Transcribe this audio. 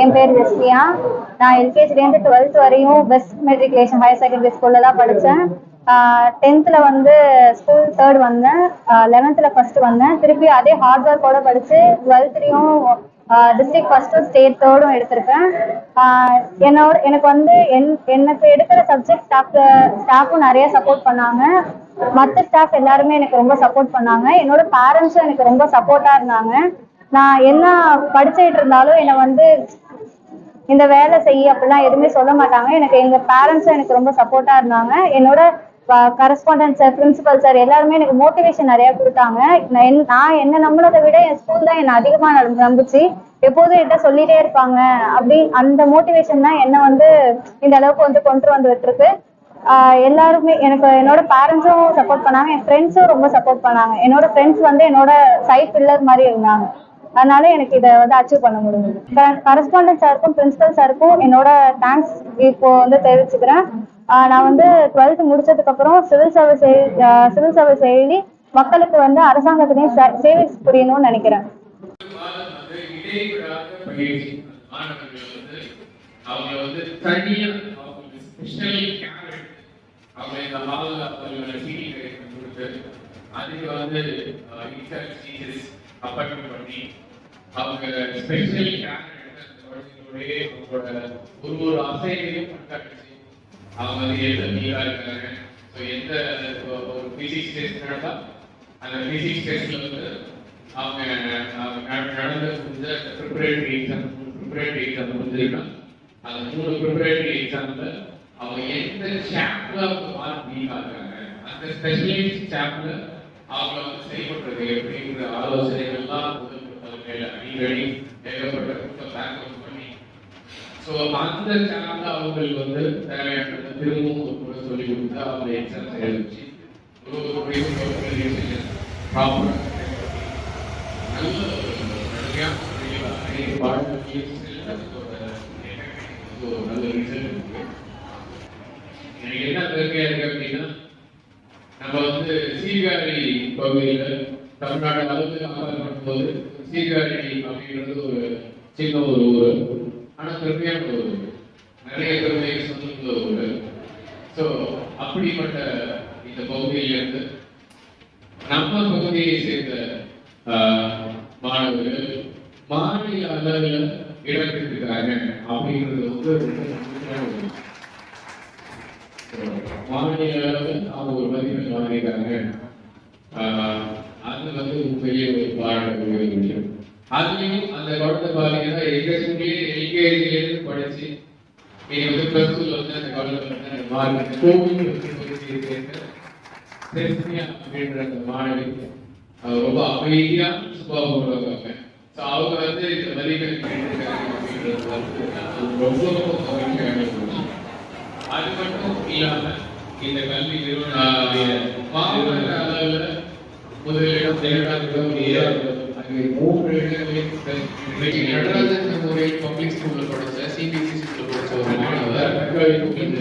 என் பேர் ஜெஸ்லியா நான் எல்கேஜிலேருந்து டுவெல்த் வரையும் பெஸ்ட் மெட்ரிகுலேஷன் ஹையர் செகண்டரி ஸ்கூல்ல தான் படித்தேன் டென்த்தில் வந்து ஸ்கூல் தேர்ட் வந்தேன். லெவன்த்தில் ஃபர்ஸ்ட் வந்தேன். திருப்பி அதே ஹார்ட் ஒர்க்கோட படித்து டுவெல்த்லேயும் டிஸ்ட்ரிக்ட் ஃபர்ஸ்ட்டும் ஸ்டேட் தேர்டும் எடுத்திருக்கேன். ஆஹ் என்னோட எனக்கு வந்து என் எனக்கு எடுக்கிற சப்ஜெக்ட் ஸ்டாஃப் ஸ்டாஃபும் நிறைய சப்போர்ட் பண்ணாங்க. மற்ற ஸ்டாஃப் எல்லாருமே எனக்கு ரொம்ப சப்போர்ட் பண்ணாங்க. என்னோட பேரண்ட்ஸும் எனக்கு ரொம்ப சப்போர்ட்டாக இருந்தாங்க. நான் என்ன படிச்சுட்டு இருந்தாலும் என்னை வந்து இந்த வேலை செய்ய அப்படிலாம் எதுவுமே சொல்ல மாட்டாங்க. எனக்கு எங்க பேரண்ட்ஸும் எனக்கு ரொம்ப சப்போர்ட்டா இருந்தாங்க. என்னோட கரஸ்பாண்டன்ட் சார் பிரின்சிபல் சார் எல்லாருமே எனக்கு மோட்டிவேஷன் நிறைய கொடுத்தாங்க. நான் என்- நான் என்ன நம்மளதை விட என் ஸ்கூல் தான் என்னை அதிகமா நம்ப- நம்புச்சு. எப்போதும் என்கிட்ட சொல்லிட்டே இருப்பாங்க. அப்படி அந்த மோட்டிவேஷன் தான் என்னை வந்து இந்த அளவுக்கு வந்து கொண்டு வந்து விட்டுருக்கு. ஆஹ் எல்லாருமே எனக்கு என்னோட பேரண்ட்ஸும் சப்போர்ட் பண்ணாங்க. என் ஃப்ரெண்ட்ஸும் ரொம்ப சப்போர்ட் பண்ணாங்க. என்னோட ஃப்ரெண்ட்ஸ் வந்து என்னோட சைட் பில்லர் மாதிரி இருந்தாங்க. அதனால எனக்கு இதை வந்து அச்சீவ் பண்ண முடிஞ்சது. கரஸ்பாண்டன்ட் சாருக்கும் பிரின்சிபல் சாருக்கும் என்னோட தேங்க்ஸ் இப்போ வந்து தெரிவிச்சுக்கிறேன். நான் வந்து டுவெல்த் முடிச்சதுக்கு அப்புறம் சிவில் சர்வீஸ் சிவில் சர்வீஸ் எழுதி மக்களுக்கு வந்து அரசாங்கத்திலையும் சேவை புரியணும்னு நினைக்கிறேன். மாதம் அவங்க வந்து தனியா அவங்களுக்கு ஸ்பெஷல் கேர் அவங்க இந்த ஹாலில் அவங்களோட சீடி கொடுத்து அதுக்கு வந்து இன்டர்ன் டீச்சர்ஸ் அப்பாயின்மெண்ட் பண்ணி அவங்க ஸ்பெஷல் ஒரு ஒரு அசைவையும் கண்காணிச்சு அவங்க வந்து எந்த நீரா இருக்காங்க? ஸோ எந்த ஒரு பிசிக்ஸ் டெஸ்ட் நடந்தா அந்த பிசிக்ஸ் டெஸ்ட்ல வந்து அவங்க நடந்த முடிஞ்ச ப்ரிப்பரேட்டரி எக்ஸாம் ப்ரிப்பரேட்டரி எக்ஸாம் முடிஞ்சிருக்கா? அந்த மூணு ப்ரிப்பரேட்டரி எக்ஸாம்ல அவங்க எந்த சாப்டர்ல அவங்க மார்க் வீக் இருக்காங்க அந்த ஸ்பெஷலிஸ்ட் சாப்டர்ல அவங்க வந்து செயல்படுறது எப்படிங்கிற ஆலோசனைகள்லாம் முதல் அடிக்கடி ஏகப்பட்ட கூட்டம் பேக்கப் பண்ணி. ஸோ அந்த அவங்களுக்கு வந்து தேவையானது திரும்பவும் ஒரு முறை சொல்லி கொடுத்து அவங்க எக்ஸாம் எழுத ஒரு ஒரு நல்ல ஒரு நல்ல ரிசல்ட் இருக்கு. எனக்கு என்ன பெருமையா இருக்கு அப்படின்னா நம்ம வந்து சீர்காழி பகுதியில் தமிழ்நாடு அளவில் கம்பேர் பண்ணும்போது சீர்காழி அப்படின்றது ஒரு சின்ன ஒரு ஊர். ஆனால் பெருமையான ஒரு நிறைய பெருமையை சொந்த ஒரு ஸோ அப்படிப்பட்ட இந்த பகுதியிலிருந்து நம்ம பகுதியை சேர்ந்த ஆஹ், மாணவர்கள் மாநில அளவில் இடம் பெற்றிருக்காங்க அப்படின்றது வந்து மாநில அளவில் அவங்க ஒரு மதிப்பெண் வாங்கியிருக்காங்க ஆஹ் அது வந்து பெரிய ஒரு பாராட்டக்கூடிய விஷயம் அதுலயும் அந்த குழந்தை பாத்தீங்கன்னா எங்க ஸ்கூல்லேயே எல்கேஜிலேருந்து படிச்சு நீங்க வந்து பிளஸ் டூல வந்து அந்த குழந்தை வந்து மார்க் கோவில் அப்படின்ற அந்த மாணவி ரொம்ப அமைதியா சுபாவம் உள்ளவங்க ஸோ அவங்க வந்து இந்த வரிகள் ரொம்ப ரொம்ப மகிழ்ச்சியான அது மட்டும் இல்லாம இந்த கல்வி நிறுவன மாவட்ட அளவில் முதலிடம் இரண்டாவது இடம் ஆகிய மூன்று இடங்களில் பப்ளிக் சிபிஎஸ்சி ஒரு மாணவர். இந்த